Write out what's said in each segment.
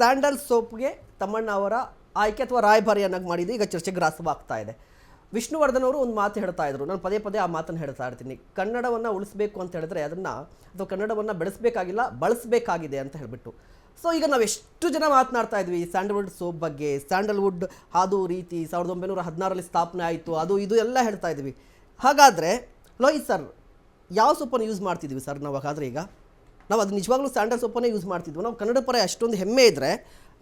Sandal ಸೋಪ್ಗೆ Thammanna ಅವರ ಆಯ್ಕೆ ಅಥವಾ ರಾಯಭಾರಿಯನ್ನಾಗಿ ಮಾಡಿದ್ದು ಈಗ ಚರ್ಚೆಗೆ ಗ್ರಾಸವಾಗ್ತಾ ಇದೆ. ವಿಷ್ಣುವರ್ಧನ್ ಅವರು ಒಂದು ಮಾತು ಹೇಳ್ತಾ ಇದ್ರು. ನಾನು ಪದೇ ಪದೇ ಆ ಮಾತನ್ನು ಹೇಳ್ತಾ ಇರ್ತೀನಿ. ಕನ್ನಡವನ್ನು ಉಳಿಸ್ಬೇಕು ಅಂತ ಹೇಳಿದ್ರೆ ಅದನ್ನು ಅಥವಾ ಕನ್ನಡವನ್ನು ಬೆಳೆಸಬೇಕಾಗಿಲ್ಲ, ಬಳಸಬೇಕಾಗಿದೆ ಅಂತ ಹೇಳಿಬಿಟ್ಟು. ಸೊ ಈಗ ನಾವು ಎಷ್ಟು ಜನ ಮಾತನಾಡ್ತಾ ಇದ್ವಿ ಸ್ಯಾಂಡಲ್ವುಡ್ ಸೋಪ್ ಬಗ್ಗೆ, ಸ್ಯಾಂಡಲ್ವುಡ್ ಅದು ರೀತಿ ಸಾವಿರದ ಒಂಬೈನೂರ ಹದಿನಾರರಲ್ಲಿ ಸ್ಥಾಪನೆ ಆಯಿತು, ಅದು ಇದು ಎಲ್ಲ ಹೇಳ್ತಾ ಇದ್ವಿ. ಹಾಗಾದರೆ ಲೋಹಿತ್ ಸರ್, ಯಾವ ಸೋಪನ್ನು ಯೂಸ್ ಮಾಡ್ತಿದ್ವಿ ಸರ್ ನಾವು ಹಾಗಾದರೆ ಈಗ? ನಾವು ಅದು ನಿಜವಾಗ್ಲೂ ಸ್ಯಾಂಡಲ್ ಸೊಪ್ಪನ್ನೇ ಯೂಸ್ ಮಾಡ್ತಿದ್ವಿ. ನಾವು ಕನ್ನಡ ಪರ ಅಷ್ಟೊಂದು ಹೆಮ್ಮೆ ಇದ್ದರೆ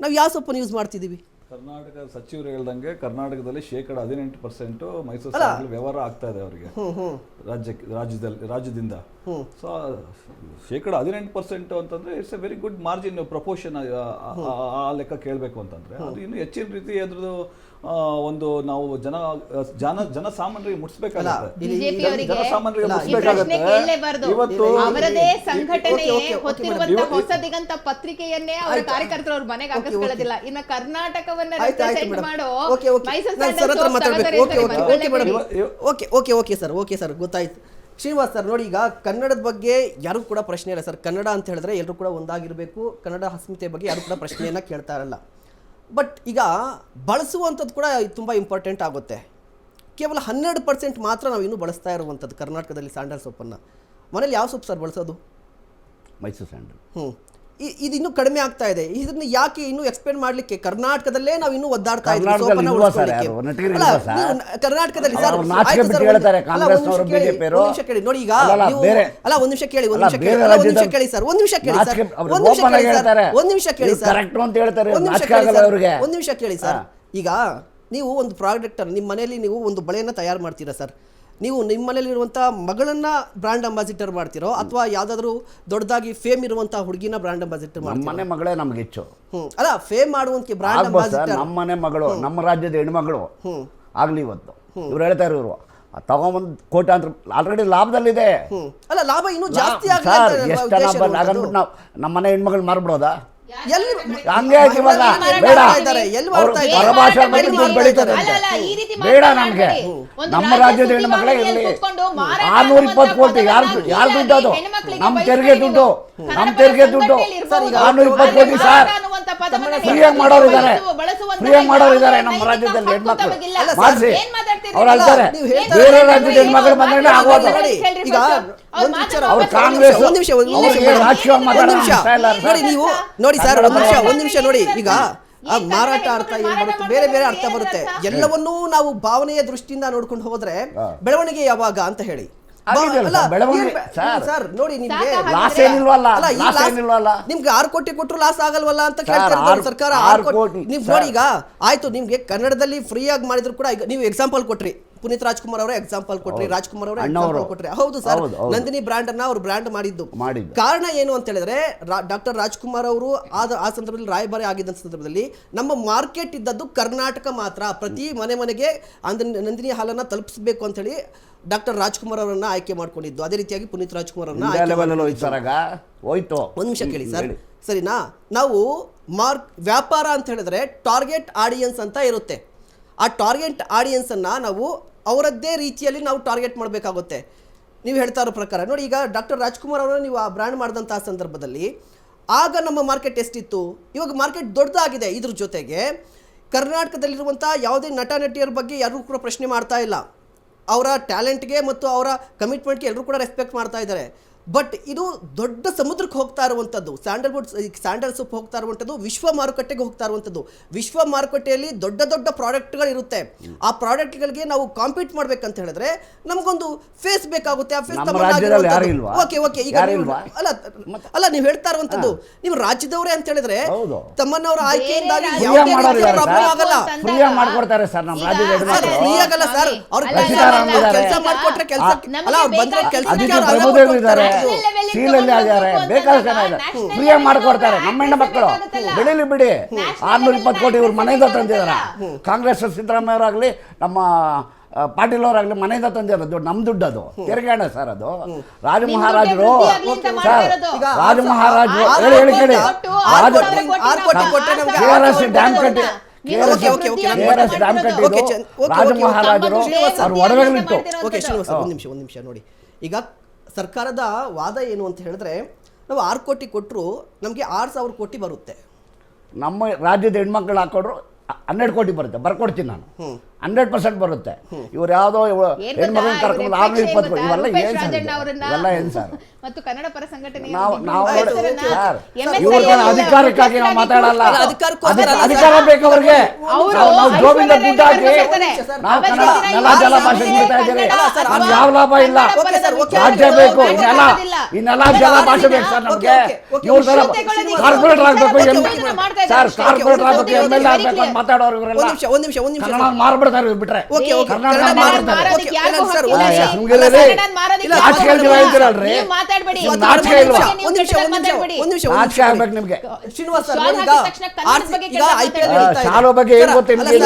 ನಾವು ಯಾವ ಸೊಪ್ಪನ್ನು ಯೂಸ್ ಮಾಡ್ತಿದ್ದೀವಿ? ಕರ್ನಾಟಕ ಸಚಿವರು ಹೇಳ್ದಂಗೆ ಕರ್ನಾಟಕದಲ್ಲಿ ಶೇಕಡ ಹದಿನೆಂಟು ಪರ್ಸೆಂಟ್ ಮೈಸೂರು ಸ್ಯಾಂಡಲ್ ವ್ಯವಹಾರ ಆಗ್ತಾ ಇದೆ ಅವರಿಗೆ. ರಾಜ್ಯಕ್ಕೆ ರಾಜ್ಯದಲ್ಲಿ ರಾಜ್ಯದಿಂದ. ಸೊ ಶೇಕಡ ಹದಿನೆಂಟು ಪರ್ಸೆಂಟ್ ಅಂತಂದ್ರೆ it's a very good margin proportion ಆ ಲೆಕ್ಕ ಕೇಳಬೇಕು ಅಂತಂದ್ರೆ. ಅದು ಇನ್ನು ಹೆಚ್ಚಿನ ರೀತಿ ಅದ್ರದ್ದು ಒಂದು ನಾವು ಜನ ಜನ ಜನಸಾಮಾನ್ಯರಿಗೆ ಮುಟ್ಸ್ಬೇಕಾಗುತ್ತೆ. ಬಿಜೆಪಿ ಜನ- ಅವರಿಗೆ ಜನಸಾಮಾನ್ಯರಿಗೆ ಮುಟ್ಸ್ಬೇಕಾಗತ್ತೆ. ಇವತ್ತು ಅವರದೇ ಸಂಘಟನೆ ಹೊತ್ತಿರುವಂತ. ಹೊಸ ದಿಗಂತ ಪತ್ರಿಕೆಯನ್ನೇ ಅವರ ಕಾರ್ಯಕರ್ತರು ಅವ್ರ ಮನೆಗೆ. ಹಾಕಿಸ್ಕೊಳ್ಳೋದಿಲ್ಲ. ಇನ್ನ ಕರ್ನಾಟಕವನ್ನ ರೆಪ್ರೆಸೆಂಟ್ ಮಾಡೋ okay okay. Okay sir. Okay sir. ಗೊತ್ತಾಯ್ತು. ಶ್ರೀನಿವಾಸ್ ಸರ್ ನೋಡಿ ಈಗ ಕನ್ನಡದ ಬಗ್ಗೆ ಯಾರು ಕೂಡ ಪ್ರಶ್ನೆ ಇಲ್ಲ ಸರ್. ಕನ್ನಡ ಅಂತ ಹೇಳಿದ್ರೆ ಎಲ್ಲರೂ ಕೂಡ ಒಂದಾಗಿರಬೇಕು. ಕನ್ನಡ ಅಸ್ಮಿತೆ ಬಗ್ಗೆ ಯಾರು ಕೂಡ ಪ್ರಶ್ನೆಯನ್ನು ಕೇಳ್ತಾ ಇರಲ್ಲ. ಬಟ್ ಈಗ ಬಳಸುವಂಥದ್ದು ಕೂಡ ತುಂಬ ಇಂಪಾರ್ಟೆಂಟ್ ಆಗುತ್ತೆ. ಕೇವಲ ಹನ್ನೆರಡು ಪರ್ಸೆಂಟ್ ಮಾತ್ರ ನಾವು ಇನ್ನೂ ಬಳಸ್ತಾ ಇರುವಂಥದ್ದು ಕರ್ನಾಟಕದಲ್ಲಿ ಸ್ಯಾಂಡಲ್ ಸೊಪ್ಪನ್ನು. ಮನೇಲಿ ಯಾವ ಸೋಪ್ ಸರ್ ಬಳಸೋದು? ಮೈಸೂರು ಸ್ಯಾಂಡಲ್. ಹ್ಞೂ ಇದು ಇನ್ನೂ ಕಡಿಮೆ ಆಗ್ತಾ ಇದೆ ಇದನ್ನ ಯಾಕೆ ಇನ್ನು ಎಕ್ಸ್ಪ್ಲೇನ್ ಮಾಡ್ಲಿಕ್ಕೆ ಕರ್ನಾಟಕದಲ್ಲೇ ನಾವು ಇನ್ನೂ ಒದ್ದಾಡ್ತಾ ಇದ್ದೀವಿ ಸೋಪನ್ನ ಉಳಿಸ್ಕೊಳ್ಳಿಕ್ಕೆ. ಕರ್ನಾಟಕದಲ್ಲಿ ಸರ್ ಒಂದು- ನಿಮಿಷ ಕೇಳಿ, ಅವರು. ಒಂದು ನಿಮಿಷ ಕೇಳಿ ನೋಡಿ ಈಗ ಅಲ್ಲ, ಒಂದು ನಿಮಿಷ ಕೇಳಿ ಒಂದು ನಿಮಿಷ ಕೇಳಿ ಅಲ್ಲ, ನಿಮಿಷ ಕೇಳಿ ಸರ್ ಒಂದು ನಿಮಿಷ ಕೇಳಿ ಸರ್ ಒಂದು ನಿಮಿಷ ಕೇಳಿ ಸರ್. ಒಂದು ನಿಮಿಷ ಕೇಳಿ ಸರ್ ಒಂದು ನಿಮಿಷ ಕೇಳಿ ಸರ್. ಒಂದು ನಿಮಿಷ ಕೇಳಿ ಸರ್ ಈಗ ನೀವು ಒಂದು ಪ್ರಾಡಕ್ಟ್ ನಿಮ್ಮ ಮನೆಯಲ್ಲಿ ನೀವು ಒಂದು ಬಳೆಯನ್ನು ತಯಾರು ಮಾಡ್ತೀರಾ ಸರ್ ನೀವು ನಿಮ್ಮ ಮನೇಲಿರುವಂಥ ಮಗಳನ್ನ ಬ್ರ್ಯಾಂಡ್ ಅಂಬಾಸಿಡರ್ ಮಾಡ್ತಿರೋ ಅಥವಾ ಯಾವ್ದಾದ್ರು ದೊಡ್ಡದಾಗಿ ಫೇಮ್ ಇರುವಂತಹ ಹುಡುಗಿನ ಬ್ರ್ಯಾಂಡ್ ಅಂಬಾಸಿಡರ್ ನಮ್ಮ ಮಾಡ್ತೀರಾ? ಮನೆ ಮಗಳೇ ನಮ್ಗೆ ಹೆಚ್ಚು. ಅಲ್ಲ ಫೇಮ್ ಮಾಡುವಂತ ಬ್ರ್ಯಾಂಡ್ ಅಂಬಾಸಿಡರ್ ನಮ್ಮ ಮನೆ ಮಗಳು ನಮ್ಮ ರಾಜ್ಯದ ಹೆಣ್ಮಗಳು. ಆಗ್ಲಿ ಇವತ್ತು. ಇವ್ರು ಹೇಳ್ತಾ ಇರೋರು ತಗೊಂಬಂದು ಕೋಟ್ಯಾಂತರ ಆಲ್ರೆಡಿ ಲಾಭದಲ್ಲಿದೆ. ಅಲ್ಲ ಲಾಭ ಇನ್ನೂ ಜಾಸ್ತಿ ಎಷ್ಟು ಲಾಭ ನಾವು ನಮ್ಮ ಮನೆ ಹೆಣ್ಮಗಳು ಮಾರ್ಬಿಡೋದಾ? ಎಲ್ಲಿ ಹಂಗೆ ಯಾಕೆ ಇವಾಗ ಮಹಿಳೆಯರು ಬೇಡ? ಪರಭಾಷಾ ಬೆಳೀತಾರೆ. ಬೇಡ ನಮ್ಗೆ. ನಮ್ಮ ರಾಜ್ಯ ರಾಜ್ಯದ ಹೆಣ್ಣು ಮಕ್ಕಳೇ ಇರಲಿ ಆರ್ನೂರ ಇಪ್ಪತ್ತು ಕೋಟಿ ಯಾರು ಯಾರು ದುಡ್ಡು ಅದು? ನಮ್ ನಮ್ಮ ತೆರಿಗೆ. ದುಡ್ಡು. ನಮ್ಮ ತೆರಿಗೆ ದುಡ್ಡು. ಸರ್, ಈಗ ಆರ್ನೂರ ಇಪ್ಪತ್ತು ಕೋಟಿ ಸರ್. ಫ್ರೀಯಾಗಿ ಮಾಡೋರು ಇದ್ದಾರೆ. ಬಳಸುವ- ಬಳಸುವಂತಹ ಫ್ರೀಯಾಗಿ ಮಾಡೋರು ಇದ್ದಾರೆ ನಮ್ಮ ರಾಜ್ಯದಲ್ಲಿ ನೈತಿಕ ಹೆಣ್ಮಕ್ಳು. ಹಕ್ಕು ತಮಗಿಲ್ಲ. ಅಲ್ಲ, ಮಾಡಿಸಿ. ಅವ್ರು ಅಲ್ಲ, ಹೇಳ್ತಾರೆ ನೀವು ಹೇಳ್ತಾ ಬೇರೆ ಇರೋದು ರಾಜ್ಯದ ಹೆಣ್ಮಕ್ಳು ಬಂದ್ರೆ ನೋಡಿ, ಆಗೋದು. ಈಗ ಅವ್ರು ಕಾಂಗ್ರೆಸ್ ಒಂದು ನಿಮಿಷ ಒಂದು ನಿಮಿಷ ನೀವು ಸರ್ ಒಂದು ನಿಮಿಷ ಒಂದು ನಿಮಿಷ ನೋಡಿ. ಈಗ ಆ ಮಾರಾಟ ಅರ್ಥ ಏನ್ ಬರುತ್ತೆ ಬೇರೆ ಬೇರೆ ಅರ್ಥ ಬರುತ್ತೆ. ಎಲ್ಲವನ್ನೂ ನಾವು ಭಾವನೆಯ ದೃಷ್ಟಿಯಿಂದ ನೋಡ್ಕೊಂಡು ಹೋದ್ರೆ ಬೆಳವಣಿಗೆ ಯಾವಾಗ ಅಂತ ಹೇಳಿ. ಸರ್, ಬೆಳವಣಿಗೆ- ಸರ್. ಸರ್ ನೋಡಿ ನಿಮ್ಗೆ ಲಾಸ್ ಏನಿಲ್ವಲ್ಲ ಲಾಸ್ ಲಾಸ್ ಏನಿಲ್ವಲ್ಲ. ನಿಮ್ಗೆ ಆರು ಕೋಟಿ ಕೊಟ್ಟರು ಲಾಸ್ ಆಗಲ್ವಲ್ಲ ಅಂತ ಸರ್, ಕೇಳ್ತಾ ಇರ್ತಾರೆ ಆರು- ಸರ್ಕಾರ ಆರು ಕೋಟಿ. ನೀವು ನೋಡಿ ಈಗ ಆಯ್ತು ನಿಮ್ಗೆ ಕನ್ನಡದಲ್ಲಿ ಫ್ರೀ ಆಗಿ ಮಾಡಿದ್ರು ಕೂಡ ಈಗ ನೀವು ಎಕ್ಸಾಂಪಲ್ ಕೊಟ್ರಿ. ಪುನೀತ್ ರಾಜ್ಕುಮಾರ್ ಅವರ ಎಕ್ಸಾಂಪಲ್ ಕೊಟ್ರಿ ರಾಜ್ಕುಮಾರ್ ಅವರ. ಎಕ್ಸಾಂಪಲ್ ಕೊಟ್ರಿ. ಹೌದು ಸರ್. ನಂದಿನಿ ಬ್ರ್ಯಾಂಡ್ ಅನ್ನ ಅವ್ರು ಬ್ರ್ಯಾಂಡ್ ಮಾಡಿದ್ದು. ಕಾರಣ ಏನು ಅಂತ ಹೇಳಿದ್ರೆ ಡಾಕ್ಟರ್ ರಾಜ್ಕುಮಾರ್ ಅವರು ಆ ಸಂದರ್ಭದಲ್ಲಿ ರಾಯಭಾರಿ ಆಗಿದ್ದ ಸಂದರ್ಭದಲ್ಲಿ ನಮ್ಮ ಮಾರ್ಕೆಟ್ ಇದ್ದದ್ದು ಕರ್ನಾಟಕ ಮಾತ್ರ. ಪ್ರತಿ ಮನೆ ಮನೆಗೆ ಅಂದ್ರೆ ನಂದಿನಿ ಹಾಲನ್ನ ತಲುಪಿಸಬೇಕು ಅಂತ ಹೇಳಿ ಡಾಕ್ಟರ್ ರಾಜ್ಕುಮಾರ್ ಅವರನ್ನ ಆಯ್ಕೆ ಮಾಡ್ಕೊಂಡಿದ್ದು. ಅದೇ ರೀತಿಯಾಗಿ ಪುನೀತ್ ರಾಜ್ಕುಮಾರ್ ಅವರನ್ನ ಒಂದು ನಿಮಿಷ ಕೇಳಿ ಸರ್ ಸರಿನಾ? ನಾವು ಮಾರ್ಕ್ ವ್ಯಾಪಾರ ಅಂತ ಹೇಳಿದ್ರೆ ಟಾರ್ಗೆಟ್ ಆಡಿಯನ್ಸ್ ಅಂತ ಇರುತ್ತೆ. ಆ ಟಾರ್ಗೆಟ್ ಆಡಿಯನ್ಸನ್ನು ನಾವು ಅವರದ್ದೇ ರೀತಿಯಲ್ಲಿ ನಾವು ಟಾರ್ಗೆಟ್ ಮಾಡಬೇಕಾಗುತ್ತೆ. ನೀವು ಹೇಳ್ತಾ ಇರೋ ಪ್ರಕಾರ, ನೋಡಿ ಈಗ ಡಾಕ್ಟರ್ ರಾಜ್ಕುಮಾರ್ ಅವರನ್ನು ನೀವು ಆ ಬ್ರ್ಯಾಂಡ್ ಮಾಡಿದಂಥ ಸಂದರ್ಭದಲ್ಲಿ, ಆಗ ನಮ್ಮ ಮಾರ್ಕೆಟ್ ಎಷ್ಟಿತ್ತು? ಇವಾಗ ಮಾರ್ಕೆಟ್ ದೊಡ್ಡದಾಗಿದೆ ಇದ್ರ ಜೊತೆಗೆ ಕರ್ನಾಟಕದಲ್ಲಿರುವಂಥ ಯಾವುದೇ ನಟ ನಟಿಯರ ಬಗ್ಗೆ ಯಾರೂ ಕೂಡ ಪ್ರಶ್ನೆ ಮಾಡ್ತಾ ಇಲ್ಲ. ಅವರ ಟ್ಯಾಲೆಂಟ್ಗೆ ಮತ್ತು ಅವರ ಕಮಿಟ್ಮೆಂಟ್ಗೆ ಎಲ್ಲರೂ ಕೂಡ ರೆಸ್ಪೆಕ್ಟ್ ಮಾಡ್ತಾ ಇದ್ದಾರೆ. ಬಟ್ ಇದು ದೊಡ್ಡ ಸಮುದ್ರಕ್ಕೆ ಹೋಗ್ತಾ ಇರುವಂಥದ್ದು ಸ್ಯಾಂಡಲ್ವುಡ್ ಸ್ಯಾಂಡಲ್ ಸೂಪ್ ಹೋಗ್ತಾ ಇರುವಂಥದ್ದು ವಿಶ್ವ ಮಾರುಕಟ್ಟೆಗೆ ಹೋಗ್ತಾ ಇರುವಂಥದ್ದು ವಿಶ್ವ ಮಾರುಕಟ್ಟೆಯಲ್ಲಿ ದೊಡ್ಡ ದೊಡ್ಡ ಪ್ರಾಡಕ್ಟ್ಗಳು ಇರುತ್ತೆ. ಆ ಪ್ರಾಡಕ್ಟ್ಗಳಿಗೆ ನಾವು ಕಾಂಪೀಟ್ ಮಾಡ್ಬೇಕಂತ ಹೇಳಿದ್ರೆ ನಮಗೊಂದು ಫೇಸ್ ಬೇಕಾಗುತ್ತೆ. ಆ ಫೇಸ್ ನಮ್ಮ ರಾಜ್ಯದಲ್ಲಿ ಯಾರು ಇಲ್ವಾ? ಓಕೆ ಓಕೆ ಈಗ? ಅಲ್ಲ ಅಲ್ಲ ನೀವು ಹೇಳ್ತಾ ಇರುವಂಥದ್ದು ನೀವು ರಾಜ್ಯದವರೇ ಅಂತ ಹೇಳಿದ್ರೆ ತಮ್ಮನವರ ತಮ್ಮನ್ನವರ ಆಯ್ಕೆಯಿಂದಾಗಿ ಯಾವುದೇ ಪ್ರಾಬ್ಲಮ್ ಸರ್ ಆಗಲ್ಲ ಫ್ರೀ ಆಗಲ್ಲ ಸರ್. ಅವ್ರ ಕೆಲಸ ಕೆಲಸ. ಮಾಡ್ಕೊಟ್ರೆ ಕೆಲಸ ಅಲ್ಲ ಅವ್ರು ಬಂದ್ರೆ ಬೇಕಾದ- ಸೀಲಲ್ಲಿ ಆಗಿದ್ದಾರೆ ಬೇಕಾದ ಜನ ಇದೆ ಫ್ರೀ ಮಾಡ್ಕೊಡ್ತಾರೆ ನಮ್ಮ ಹೆಣ್ಣು ಮಕ್ಕಳು. ಬೆಳಿಲಿ ಬಿಡಿ ಆರ್ನೂರ ಇಪ್ಪತ್ತು ಕೋಟಿ ಇವ್ರ ಮನೆಯಿಂದ ತಂದಿದಾರ ತಂದಿದ್ದಾರೆ ಕಾಂಗ್ರೆಸ್ ಸಿದ್ದರಾಮಯ್ಯ ಅವರಾಗ್ಲಿ ನಮ್ಮ ಪಾಟೀಲ್ ಅವರಾಗ್ಲಿ ಮನೆಯಿಂದ ತಂದಿರೋದು ದುಡ್ಡು ನಮ್ಮ ದುಡ್ಡು ಅದು ತೆರಿಗೆ ಹಣ ಸರ್ ಅದು ರಾಜ ಮಹಾರಾಜರು ಸರ್ ಈಗ ರಾಜ ಮಹಾರಾಜರು ಹೇಳಿ ಹೇಳಿ ಕೇಳಿ ರಾಜ ಕೆ ಆರ್ ಎಸ್ ಡ್ಯಾಮ್ ಕಟ್ಟಿ ಓಕೆ, ಓಕೆ, ಓಕೆ, ನಾನು KRS ಡ್ಯಾಮ್ ಓಕೆ, ಓಕೆ, ರಾಜ ಮಹಾರಾಜರು ಅವ್ರ ಒಡವೆಗಳಿಟ್ಟು ಒಂದು ನಿಮಿಷ ಒಂದು ನಿಮಿಷ ನೋಡಿ ಈಗ ಸರ್ಕಾರದ ವಾದ ಏನು ಅಂತ ಹೇಳಿದ್ರೆ ನಾವು ಆರು ಕೋಟಿ ಕೊಟ್ಟರು ನಮಗೆ ಆರು ಸಾವಿರ ಕೋಟಿ ಬರುತ್ತೆ. ನಮ್ಮ ರಾಜ್ಯದ ಹೆಣ್ಮಕ್ಳು ಹಾಕೊಂಡ್ರು ಹನ್ನೆರಡು ಕೋಟಿ ಬರುತ್ತೆ ಬರ್ಕೊಡ್ತೀನಿ ನಾನು. ಹಂಡ್ರೆಡ್ ಪರ್ಸೆಂಟ್ ಬರುತ್ತೆ ಇವ್ರು ಯಾವುದೋ ಇವ್ರು ಏನ್ ಹೆಣ್ಮಕ್ಳನ್ನ ಗೊತ್ತಾ? ಕರ್ಕೊಂಡು ಆರ್ನೂರ ಇಪ್ಪತ್ತು ಇವೆಲ್ಲ ಏನು ಸರ್ ಇವೆಲ್ಲ ಏನು ಸರ್ ಮತ್ತು ಕನ್ನಡ ಪರ ಸಂಘಟನೆ ನಾವು ನಾವು ಸರ್ ಇವ್ರ ಅಧಿಕಾರಕ್ಕಾಗಿ ನಾವು ಮಾತಾಡಲ್ಲ ಅಧಿಕಾರ. ಬೇಕು ಅವ್ರಿಗೆ ಅವ್ರು ನಾವು ಜೋಬಿಂದ ದುಡ್ಡು ಹಾಕಿ ನಾವು ಕನ್ನಡ ನೆಲ ಜಲ ಭಾಷೆ ನೀಡ್ತಾ ಇದ್ದೀರಿ ನಮ್ಗೆ ಯಾವ ಲಾಭ ಇಲ್ಲ. ರಾಜ್ಯ ಬೇಕು ಈ ನೆಲ. ಈ ನೆಲ ಜಲ ಭಾಷೆ ಬೇಕು ಸರ್ ನಮಗೆ ಇವ್ರ ವಿಷಯತೆಗೊಳ್ಳೋದಿಕ್ಕೆ ಕಾರ್ಪೊರೇಟರ್ ಆಗ್ಬೇಕು ಸರ್. ಕಾರ್ಪೊರೇಟರ್ ಆಗ್ಬೇಕು ಎಂ ಎಲ್ ಎ ಆಗ್ಬೇಕು ಅಂತ ಮಾತಾಡೋರು ಇವರೆಲ್ಲ ಒಂದ್ ನಿಮಿಷ ಒಂದ್ ನಿಮಿಷ ಒಂದ್ ನಿಮಿಷ ಇವ್ರು ಬಿಟ್ರೆ. Okay okay. ಕನ್ನಡ. ಮಾತಾಡ್ತಾರೆ. ನಿಮ್ಗೆ. ಶ್ರೀನಿವಾಸ್ ಸರ್ ಬಗ್ಗೆ ಏನ್ ಗೊತ್ತು ಮಾತಾಡಿ.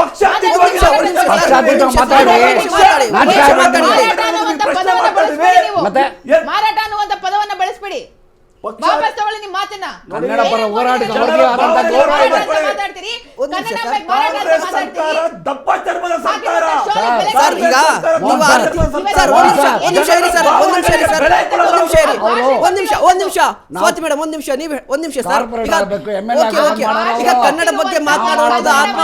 ಪಕ್ಷಾತೀತ. ಮತ್ತೆ? ಮಾರಾಟ ಅನ್ನುವಂತ ಪದವನ್ನ ಬಳಸ್ಬೇಡಿ. ಪಕ್ಷ- ವಾಪಸ್ ತಗೊಳ್ಳಿ ನಿಮ್ಮ ಮಾತನ್ನ. ಕನ್ನಡ ಪರ ಮಾತಾಡ್ತೀರಿ. ಬಗ್ಗೆ ಮಾರಾಟ ಮಾತಾಡ್ತೀರಿ? ಸರ್ಕಾರ ದಪ್ಪ ಚರ್ಮದ ಸರ್ಕಾರ. ಸರ್ ಈಗ ನೀವು ಭಾರತ ಆರ್ತಿ- ಸರ್ಕಾರ. ಸರ್ ಒಂದ್ ನಿಮಿಷ ಸರ್, ಒಂದ್ ನಿಮಿಷ ಇರಿ ಸರ್. ಒಂದು ನಿಮಿಷ ಇರಿ ಸರ್. ಬೆಲೆ ನಿಮಿಷ ಇರಿ. ಅವರು. ನಿಮಿಷ ಒಂದು ನಿಮಿಷ. ಸ್ವಾತಿ ಮೇಡಮ್ ಒಂದು ನಿಮಿಷ ನೀವು ಒಂದು ನಿಮಿಷ ಸರ್. ಕಾರ್ಪೊರೇಟ್ ಈಗ ಓಕೆ ಆಗ್ಬೇಕು ಓಕೆ. ಈಗ ಕನ್ನಡ ಬಗ್ಗೆ ಆತ್ಮ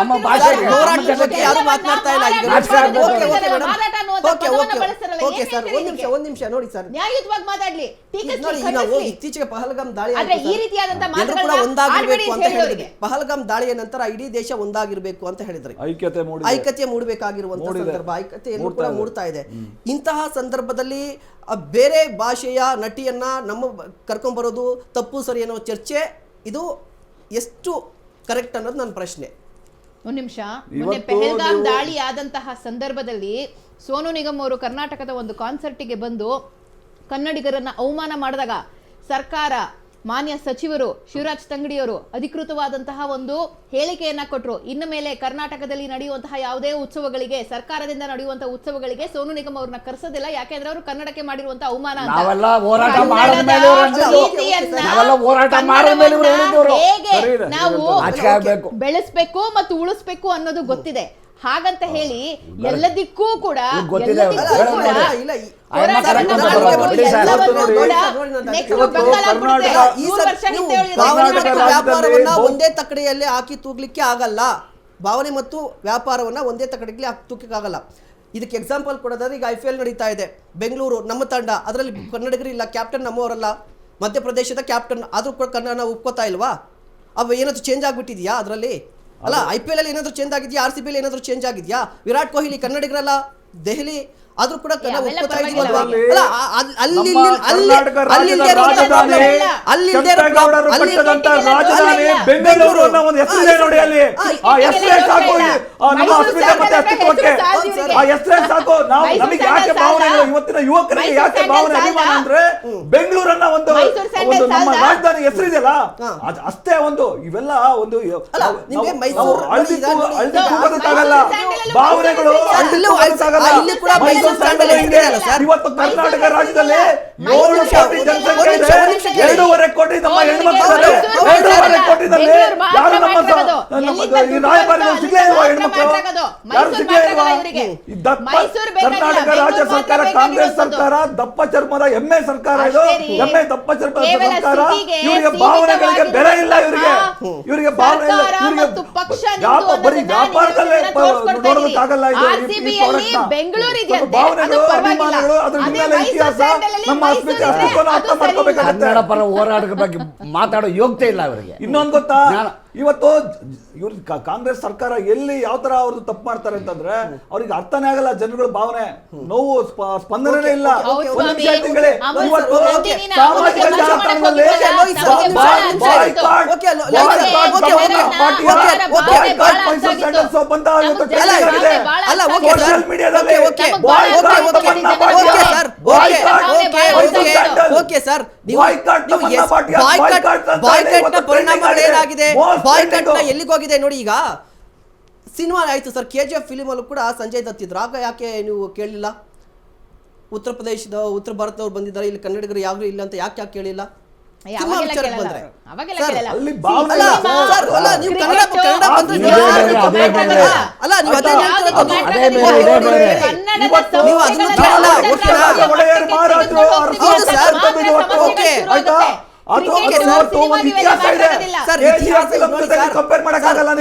ನಮ್ಮ ಹೋರಾಟದ ಬಗ್ಗೆ ಯಾರು ಮಾತನಾಡ್ತಾ ಇಲ್ಲ ಈಗ okay okay madam okay okay okay. Sir ಒಂದು ನಿಮಿಷ ಒಂದು ನಿಮಿಷ ನೋಡಿ ಸರ್. ನ್ಯಾಯಯುತವಾಗಿ ಮಾತಾಡ್ಲಿ ನಾವು. ಇತ್ತೀಚೆಗೆ ಪಹಲ್ಗಾಮ್ ದಾಳಿ ಒಂದಾಗಿರ್ಬೇಕು ಅಂತ ಹೇಳಿದ್ರೆ. ಹೇಳಿ ಹೇಳಿದ್ರಿ. ಪಹಲ್ಗಾಮ್ ದಾಳಿಯ ನಂತರ ಇಡೀ ದೇಶ ಒಂದಾಗಿರ್ಬೇಕು ಅಂತ ಹೇಳಿದ್ರೆ. ಐಕ್ಯತೆ ಐಕ್ಯತೆ ಮೂಡಬೇಕಾಗಿರುವಂತಹ ಸಂದರ್ಭ. ಐಕ್ಯತೆಯನ್ನು ಮೂಡ್ತಾ ಕೂಡ ಇದೆ. ಮೂಡ್ತಾ ಇದೆ. ಇಂತಹ ಸಂದರ್ಭದಲ್ಲಿ ಬೇರೆ ಭಾಷೆಯ ನಟಿಯನ್ನ ನಮ್ಮ ಕರ್ಕೊಂಡ್ಬರೋದು ತಪ್ಪು ಸರಿ ಅನ್ನೋ ಚರ್ಚೆ ಇದು ಎಷ್ಟು ಕರೆಕ್ಟ್ ಅನ್ನೋದು ನನ್ನ ಪ್ರಶ್ನೆ. ಒಂದ್ ನಿಮಿಷ. ಮೊನ್ನೆ ಪೆಹಲ್ಗಾಮ್ ದಾಳಿ ಆದಂತಹ ಸಂದರ್ಭದಲ್ಲಿ ಸೋನು ನಿಗಮ್ ಅವರು ಕರ್ನಾಟಕದ ಒಂದು ಕಾನ್ಸರ್ಟಿಗೆ ಬಂದು ಕನ್ನಡಿಗರನ್ನ ಅವಮಾನ ಮಾಡಿದಾಗ ಸರ್ಕಾರ ಮಾನ್ಯ ಸಚಿವರು ಶಿವರಾಜ್ ತಂಗಡಿಯವರು ಅಧಿಕೃತವಾದಂತಹ ಒಂದು ಹೇಳಿಕೆಯನ್ನ ಕೊಟ್ಟರು ಇನ್ನು ಮೇಲೆ ಕರ್ನಾಟಕದಲ್ಲಿ ನಡೆಯುವಂತಹ ಯಾವುದೇ ಉತ್ಸವಗಳಿಗೆ ಸರ್ಕಾರದಿಂದ ನಡೆಯುವಂತಹ ಉತ್ಸವಗಳಿಗೆ ಸೋನು ನಿಗಮ್ ಅವ್ರನ್ನ ಕರೆಸೋದಿಲ್ಲ. ಯಾಕೆಂದ್ರೆ ಅವರು ಕನ್ನಡಕ್ಕೆ ಮಾಡಿರುವಂತಹ ಅವಮಾನ ಅಂತ. ನಾವೆಲ್ಲ ಹೋರಾಟ ಮಾಡಿದ ಮೇಲೆ ಇವ್ರು ಅಂದಿದ್ದು. ಪ್ರೀತಿಯನ್ನ, ನಾವೆಲ್ಲ ಹೋರಾಟ ಮಾಡಿದ ಮೇಲೆ ಹೇಗೆ ನಾವು ಬೆಳೆಸ್ಬೇಕು ಮತ್ತು ಉಳಿಸ್ಬೇಕು ಅನ್ನೋದು ಗೊತ್ತಿದೆ. ಹಾಗಂತ ಹೇಳಿ ಎಲ್ಲದಕ್ಕೂ ಕೂಡ ವ್ಯಾಪಾರವನ್ನ ಒಂದೇ ತಕ್ಕಡಿಯಲ್ಲಿ ಹಾಕಿ ತೂಗ್ಲಿಕ್ಕೆ ಆಗಲ್ಲ ಭಾವನೆ ಮತ್ತು ವ್ಯಾಪಾರವನ್ನ ಒಂದೇ ತಕ್ಕಡಿಗೆ ಹಾಕಿ ಆಗಲ್ಲ ಇದಕ್ಕೆ ಎಕ್ಸಾಂಪಲ್ ಕೊಡೋದಾದ್ರೆ ಈಗ ಐ ಪಿ ಎಲ್ ನಡೀತಾ ಇದೆ ಬೆಂಗಳೂರು ನಮ್ಮ ತಂಡ ಅದರಲ್ಲಿ ಕನ್ನಡಿಗರು ಇಲ್ಲ ಕ್ಯಾಪ್ಟನ್ ನಮ್ಮವರಲ್ಲ ಮಧ್ಯಪ್ರದೇಶದ ಕ್ಯಾಪ್ಟನ್ ಆದ್ರೂ ಕೂಡ ಕನ್ನಡ ನಾವು ಒಪ್ಕೋತಾ ಇಲ್ವಾ ಅವ ಏನಾದ್ರು ಚೇಂಜ್ ಆಗ್ಬಿಟ್ಟಿದ್ಯಾ ಅದರಲ್ಲಿ ಅಲ್ಲ ಐ ಪಿ ಎಲ್ ಅಲ್ಲಿ ಏನಾದರೂ ಚೇಂಜ್ ಆಗಿದೆಯಾ? ಆರ್ ಸಿ ಬಿ ಏನಾದರೂ ಚೇಂಜ್ ಆಗಿದೆಯಾ? ವಿರಾಟ್ ಕೊಹ್ಲಿ ಕನ್ನಡಿಗರಲ್ಲ, ದೆಹಲಿ ಆದ್ರೂ ಕೂಡ ಬೆಂಗಳೂರು ಅನ್ನೋ ಒಂದು ಹೆಸರಿದೆ ನೋಡಿ ಅಲ್ಲಿ. ಆ ಹೆಸರೇ ಸಾಕು ಆ ನಮ್ಮ ಮೈಸೂರು ಅಸ್ಮಿತೆ ಮತ್ತೆ ಸ್ಯಾಂಡಲ್ ಅಸ್ತಿತ್ವಕ್ಕೆ ಹೆಸರು ಸಾಲದು ಇವರಿಗೆ. ಆ ಹೆಸರೇ ಸಾಕು. ನಾವು ಮೈಸೂರು ನಮಗೆ ಯಾಕೆ ಭಾವನೆ ಇವತ್ತಿನ ಯುವಕರಿಗೆ ಯಾಕೆ ಭಾವನೆ. ಅಭಿಮಾನ ಅಂದ್ರೆ ಬೆಂಗಳೂರನ್ನ ಒಂದು ಒಂದು ನಮ್ಮ ರಾಜಧಾನಿ ಹೆಸರಿದೆಯಲ್ಲ ಅದು ಅದ್ ಅಷ್ಟೇ ಒಂದು ಇವೆಲ್ಲ ಒಂದು ನಿಮಗೆ ನಾವು- ನಿಮ್ಗೆ ಮೈಸೂರು ನಾವು ಅಳ್ದಿ ನೋಡಿ, ತೂ- ಈಗ ಅಳ್ದಿ ನೋಡಿ, ತೂಗೋದಕ್ಕಾಗಲ್ಲ ಮೈಸೂರು ಭಾವನೆಗಳು ಮೈಸೂರು ಅಳ್ದಿ ಇವತ್ತು ಕರ್ನಾಟಕ ರಾಜ್ಯದಲ್ಲಿ ಏಳು ಕೋಟಿ ಜನಸಂಖ್ಯೆ ಇದೆ. ಎರಡೂವರೆ ಕೋಟಿ ನಮ್ಮ ಹೆಣ್ಮಕ್ಳು ಎರಡೂವರೆ ಕೋಟಿದಲ್ಲಿ ಕರ್ನಾಟಕ ರಾಜ್ಯ ಸರ್ಕಾರ ಕಾಂಗ್ರೆಸ್ ಸರ್ಕಾರ ದಪ್ಪ ಚರ್ಮದ ಎಮ್ಮೆ ಸರ್ಕಾರ ಇದು. ಎಮ್ಮೆ ದಪ್ಪ ಚರ್ಮದ ಸರ್ಕಾರ. ಇವರಿಗೆ ಭಾವನೆಗಳಿಗೆ ಬೆಲೆ ಇಲ್ಲ ಇವರಿಗೆ. ಇವರಿಗೆ ಭಾವನೆ ಇಲ್ಲ. ಇವರಿಗೆ ಬರೀ ವ್ಯಾಪಾರದಲ್ಲೇ ನೋಡೋದಕ್ಕಾಗಲ್ಲ ಭಾವನೆಗಳು ಪರವಾಗಿಲ್ಲ. ಅಭಿಮಾನಗಳು ಅದ್ರ ಅದೇ ಹಿನ್ನೆಲೆ ಇತಿಹಾಸ ನಮ್ಮ ಅಸ್ಮಿತೆ ಅಸ್ತಿತ್ವನ ಅರ್ಥ ಮಾಡ್ಕೋಬೇಕಾಗುತ್ತೆ ಕನ್ನಡ ಪರ ಹೋರಾಟದ ಬಗ್ಗೆ ಮಾತಾಡೋ ಯೋಗ್ಯತೆ ಇಲ್ಲ ಅವರಿಗೆ. ಇನ್ನೊಂದು ಗೊತ್ತಾ. ಇವತ್ತು ಇವ್ರ ಕಾಂಗ್ರೆಸ್ ಸರ್ಕಾರ ಎಲ್ಲಿ ಯಾವ ತರ ಅವ್ರದ್ದು ತಪ್ಪು ಮಾಡ್ತಾರೆ ಅಂತಂದ್ರೆ ಅವ್ರಿಗೆ ಅರ್ಥನೇ ಆಗಲ್ಲ ಜನಗಳ ಭಾವನೆ. ನೋವು ಸ್ಪ- ಸ್ಪಂದನೆ ಇಲ್ಲ. ಹೌದು ಬಾಯ್ಕಾಟ್, ಅಲ್ಲ, ಅಲ್ಲ. ಎಲ್ಲಿಗೆ ಹೋಗಿದೆ ನೋಡಿ ಈಗ? ಸಿನಿಮಾ ಆಯ್ತು ಸರ್. ಕೆ ಜಿ ಎಫ್ ಫಿಲಿಮಲ್ಲೂ ಕೂಡ ಸಂಜಯ್ ದತ್ ಇದ್ರು. ಆಗ ಯಾಕೆ ನೀವು ಕೇಳಲಿಲ್ಲ ಉತ್ತರ ಪ್ರದೇಶದ ಉತ್ತರ ಭಾರತದವ್ರು ಬಂದಿದ್ದಾರೆ. ಇಲ್ಲಿ ಕನ್ನಡಿಗರು ಯಾರು ಇಲ್ಲ ಅಂತ ಯಾಕೆ ಯಾಕೆ ಕೇಳಲ್ಲ. ಅಲ್ಲಿ ಸರ್ ನೀವು ಇತಿಹಾಸ ಮಾಡಕ್ಕಾಗಲ್ಲ ಅಲ್ಲ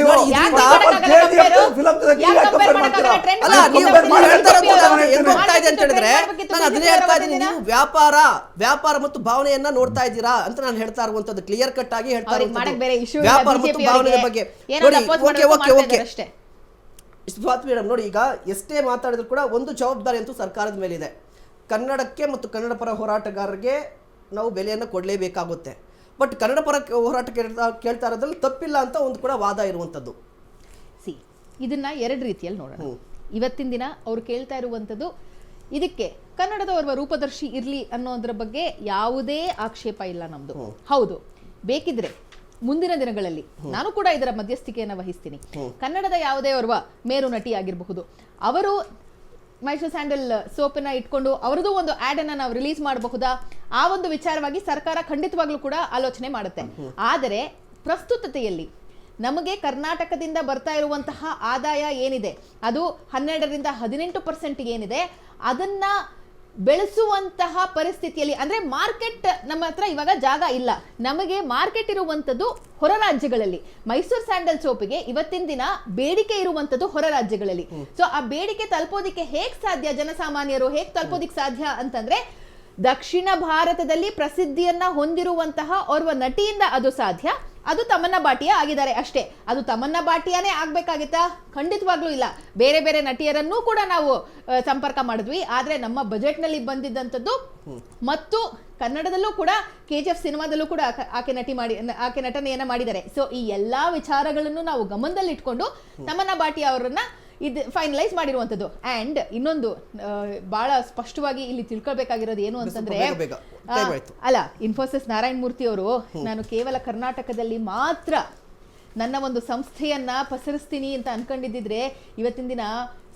ಹೋಗ್ತಾ ಇದೆ ಅಂತ ಹೇಳಿದ್ರೆ ನಾನು ಅದನ್ನೇ ಬಿಜೆಪಿ ಹೇಳ್ತಾ ಇದ್ದೀನಿ. ನೀವು ವ್ಯಾಪಾರ ವ್ಯಾಪಾರ ಮತ್ತು ಭಾವನೆಯನ್ನ ನೋಡ್ತಾ ಇದ್ದೀರಾ ಅಂತ ನಾನು ಹೇಳ್ತಾ ಇರುವಂತದ್ದು ಕ್ಲಿಯರ್ ಕಟ್ ಆಗಿ ಹೇಳ್ತಾ ಇರುವಂತದ್ದು ವ್ಯಾಪಾರ ಮತ್ತು ಭಾವನೆ ಭಾವನೆಯ ಬಗ್ಗೆ. ನೋಡಿ okay okay okay. Swati madam ನೋಡಿ ಈಗ ಎಷ್ಟೇ ಮಾತಾಡಿದ್ರು ಕೂಡ ಒಂದು ಜವಾಬ್ದಾರಿ ಅಂತೂ ಸರ್ಕಾರದ ಮೇಲಿದೆ. ಕನ್ನಡಕ್ಕೆ ಮತ್ತು ಕನ್ನಡ ಪರ ಹೋರಾಟಗಾರರಿಗೆ ನಾವು ಬೆಲೆಯನ್ನು ಕೊಡಲೇಬೇಕಾಗುತ್ತೆ. ಬಟ್ ಕನ್ನಡ ಪರ ಹೋರಾಟ ಕೇಳ್ತಾ ಕೇಳ್ತಾ ಇರೋದ್ರಲ್ಲಿ ತಪ್ಪಿಲ್ಲ ಅಂತ ಒಂದು ಕೂಡ ವಾದ ಇರುವಂಥದ್ದು. ಸಿ ಇದನ್ನ ಎರಡು ರೀತಿಯಲ್ಲಿ ನೋಡೋಣ. ಇವತ್ತಿನ ದಿನ ಅವ್ರು ಕೇಳ್ತಾ ಇರುವಂಥದ್ದು ಇದಕ್ಕೆ ಕನ್ನಡದ ಓರ್ವ ರೂಪದರ್ಶಿ ಇರ್ಲಿ ಅನ್ನೋದ್ರ ಬಗ್ಗೆ ಯಾವುದೇ ಆಕ್ಷೇಪ ಇಲ್ಲ ನಮ್ದು. ಹೌದು. ಬೇಕಿದ್ರೆ ಮುಂದಿನ ದಿನಗಳಲ್ಲಿ ನಾನು ಕೂಡ ಇದರ ಮಧ್ಯಸ್ಥಿಕೆಯನ್ನು ವಹಿಸ್ತೀನಿ. ಕನ್ನಡದ ಯಾವುದೇ ಓರ್ವ ಮೇರು ನಟಿ ಆಗಿರಬಹುದು. ಅವರು ಮೈಸೂರು ಸ್ಯಾಂಡಲ್ ಸೋಪನ್ನ ಇಟ್ಕೊಂಡು ಅವರದ್ದು ಒಂದು ಆಡ್ ಅನ್ನ ನಾವು ರಿಲೀಸ್ ಮಾಡಬಹುದಾ? ಆ ಒಂದು ವಿಚಾರವಾಗಿ ಸರ್ಕಾರ ಖಂಡಿತವಾಗ್ಲೂ ಕೂಡ ಆಲೋಚನೆ ಮಾಡುತ್ತೆ. ಆದರೆ ಪ್ರಸ್ತುತತೆಯಲ್ಲಿ ನಮಗೆ ಕರ್ನಾಟಕದಿಂದ ಬರ್ತಾ ಇರುವಂತಹ ಆದಾಯ ಏನಿದೆ? ಅದು ಹನ್ನೆರಡರಿಂದ ಹದಿನೆಂಟು ಪರ್ಸೆಂಟ್ ಏನಿದೆ? ಅದನ್ನ ಬೆಳೆಸುವಂತಹ ಪರಿಸ್ಥಿತಿಯಲ್ಲಿ ಅಂದ್ರೆ ಮಾರ್ಕೆಟ್ ನಮ್ಮ ಹತ್ರ ಇವಾಗ ಜಾಗ ಇಲ್ಲ. ನಮಗೆ ಮಾರ್ಕೆಟ್ ಇರುವಂತದ್ದು ಹೊರ ರಾಜ್ಯಗಳಲ್ಲಿ. ಮೈಸೂರು ಸ್ಯಾಂಡಲ್ ಸೋಪಿಗೆ ಇವತ್ತಿನ ದಿನ ಬೇಡಿಕೆ ಇರುವಂತದ್ದು ಹೊರ ರಾಜ್ಯಗಳಲ್ಲಿ. ಸೊ ಆ ಬೇಡಿಕೆ ತಲುಪೋದಿಕ್ಕೆ ಹೇಗ್ ಸಾಧ್ಯ? ಜನಸಾಮಾನ್ಯರು ಹೇಗ್ ತಲುಪೋದಿಕ್ ಸಾಧ್ಯ ಅಂತಂದ್ರೆ ದಕ್ಷಿಣ ಭಾರತದಲ್ಲಿ ಪ್ರಸಿದ್ಧಿಯನ್ನ ಹೊಂದಿರುವಂತಹ ಓರ್ವ ನಟಿಯಿಂದ ಅದು ಸಾಧ್ಯ. ಅದು ತಮನ್ನ ಬಾಟಿಯ ಆಗಿದ್ದಾರೆ ಅಷ್ಟೇ. ಅದು ತಮನ್ನ ಬಾಟಿಯಾನೇ ಆಗಬೇಕಾಗಿತ್ತಾ? ಖಂಡಿತವಾಗ್ಲೂ ಇಲ್ಲ. ಬೇರೆ ಬೇರೆ ನಟಿಯರನ್ನೂ ಕೂಡ ನಾವು ಸಂಪರ್ಕ ಮಾಡಿದ್ವಿ. ಆದ್ರೆ ನಮ್ಮ ಬಜೆಟ್ನಲ್ಲಿ ಬಂದಿದ್ದಂಥದ್ದು ಮತ್ತು ಕನ್ನಡದಲ್ಲೂ ಕೂಡ ಕೆ ಜಿ ಎಫ್ ಸಿನಿಮಾದಲ್ಲೂ ಕೂಡ ಆಕೆ- ನಟಿ ಮಾಡಿ, ಆಕೆ ನಟನೆಯನ್ನ ಮಾಡಿದ್ದಾರೆ. ಸೊ ಈ ಎಲ್ಲಾ ವಿಚಾರಗಳನ್ನು ನಾವು ಗಮನದಲ್ಲಿ ಇಟ್ಕೊಂಡು ತಮನ್ನ ಬಾಟಿ ಅವರನ್ನ ಇದು ಫೈನಲೈಸ್ ಮಾಡಿರುವಂಥದ್ದು ಆ್ಯಂಡ್ ಇನ್ನೊಂದು ಭಾಳ ಬಹಳ ಸ್ಪಷ್ಟವಾಗಿ ಇಲ್ಲಿ ತಿಳ್ಕೊಳ್ಬೇಕಾಗಿರೋದು ಏನು ಅಂತಂದ್ರೆ ಅಲ್ಲ ಇನ್ಫೋಸಿಸ್ ನಾರಾಯಣ ಮೂರ್ತಿ ಅವರು ನಾನು ಕೇವಲ ಕರ್ನಾಟಕದಲ್ಲಿ ಮಾತ್ರ ನನ್ನ ಒಂದು ಸಂಸ್ಥೆಯನ್ನ ಪಸರಿಸ್ತೀನಿ ಅಂತ ಅನ್ಕೊಂಡಿದ್ದಿದ್ರೆ ಇವತ್ತಿನ ದಿನ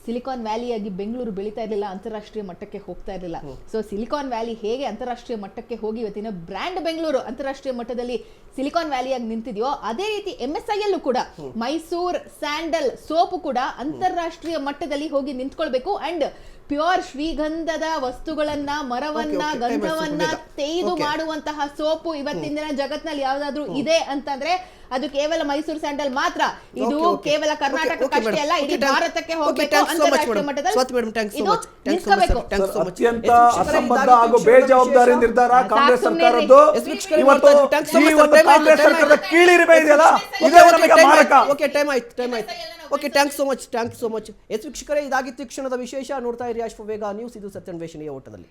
ಸಿಲಿಕಾನ್ ವ್ಯಾಲಿ ಆಗಿ ಬೆಂಗಳೂರು ಬೆಳೀತಾ ಇರಲಿಲ್ಲ ಅಂತಾರಾಷ್ಟ್ರೀಯ ಮಟ್ಟಕ್ಕೆ ಹೋಗ್ತಾ ಇರಲಿಲ್ಲ. ಸೊ ಸಿಲಿಕಾನ್ ವ್ಯಾಲಿ ಹೇಗೆ ಅಂತಾರಾಷ್ಟ್ರೀಯ ಮಟ್ಟಕ್ಕೆ ಹೋಗಿ ಇವತ್ತಿನ ಬ್ರ್ಯಾಂಡ್ ಬೆಂಗಳೂರು ಅಂತಾರಾಷ್ಟ್ರೀಯ ಮಟ್ಟದಲ್ಲಿ ಸಿಲಿಕಾನ್ ವ್ಯಾಲಿ ಆಗಿ ನಿಂತಿದೆಯೋ ಅದೇ ರೀತಿ ಎಂ ಎಸ್ ಐ ಅಲ್ಲೂ ಕೂಡ ಮೈಸೂರ್ ಸ್ಯಾಂಡಲ್ ಸೋಪು ಕೂಡ ಅಂತಾರಾಷ್ಟ್ರೀಯ ಮಟ್ಟದಲ್ಲಿ ಹೋಗಿ ನಿಂತ್ಕೊಳ್ಬೇಕು. ಅಂಡ್ ಪ್ಯೂರ್ ಶ್ರೀಗಂಧದ ವಸ್ತುಗಳನ್ನ ಮರವನ್ನ ಗಂಧವನ್ನ ತೆಯ್ದು ಮಾಡುವಂತಹ ಸೋಪು ಇವತ್ತಿನ ದಿನ ಜಗತ್ನಲ್ಲಿ ಯಾವ್ದಾದ್ರು ಇದೆ ಅಂತಂದ್ರೆ ಅದು ಕೇವಲ ಮೈಸೂರು ಸ್ಯಾಂಡಲ್ ಮಾತ್ರ. ಇದು. ಕೇವಲ ಕರ್ನಾಟಕಕ್ಕೆ ಅಷ್ಟೇ ಅಲ್ಲ ಇಡೀ ಭಾರತಕ್ಕೆ ಹೋಗ್ಬೇಕು ಅಂತಾರಾಷ್ಟ್ರೀಯ. ಮಟ್ಟದಲ್ಲಿ ಇದು. ಅತ್ಯಂತ ಅಸಂಬದ್ಧ ಇದಾಗಿತ್ತು ಹಾಗೂ ಕ್ಷಣದ ಬೇಜವಾಬ್ದಾರಿ ವಿಶೇಷ. ನಿರ್ಧಾರ ಕಾಂಗ್ರೆಸ್ ಸರ್ಕಾರದ್ದು. ಇವತ್ತು ಕಾಂಗ್ರೆಸ್ ಸರ್ಕಾರದ. ಕೀಳಿರಿಮೆ ಇದೆಯಲ್ಲ ಇದೇ ನಮಗೆ ಮಾರಕ ಓಕೆ ಟೈಮ್ ಆಯ್ತು. ಟೈಮ್ ಆಯ್ತು okay thanks so much thanks so much yes ವೀಕ್ಷಕರೇ ಇದಾಗಿತ್ತು ಕ್ಷಣದ ವಿಶೇಷ ನೋಡ್ತಾ ಇರಿ ಅಶ್ವ ವೇಗ ನ್ಯೂಸ್ ಇದು ಸತ್ಯನ್ವೇಷಣೆಯ ಓಟದಲ್ಲಿ.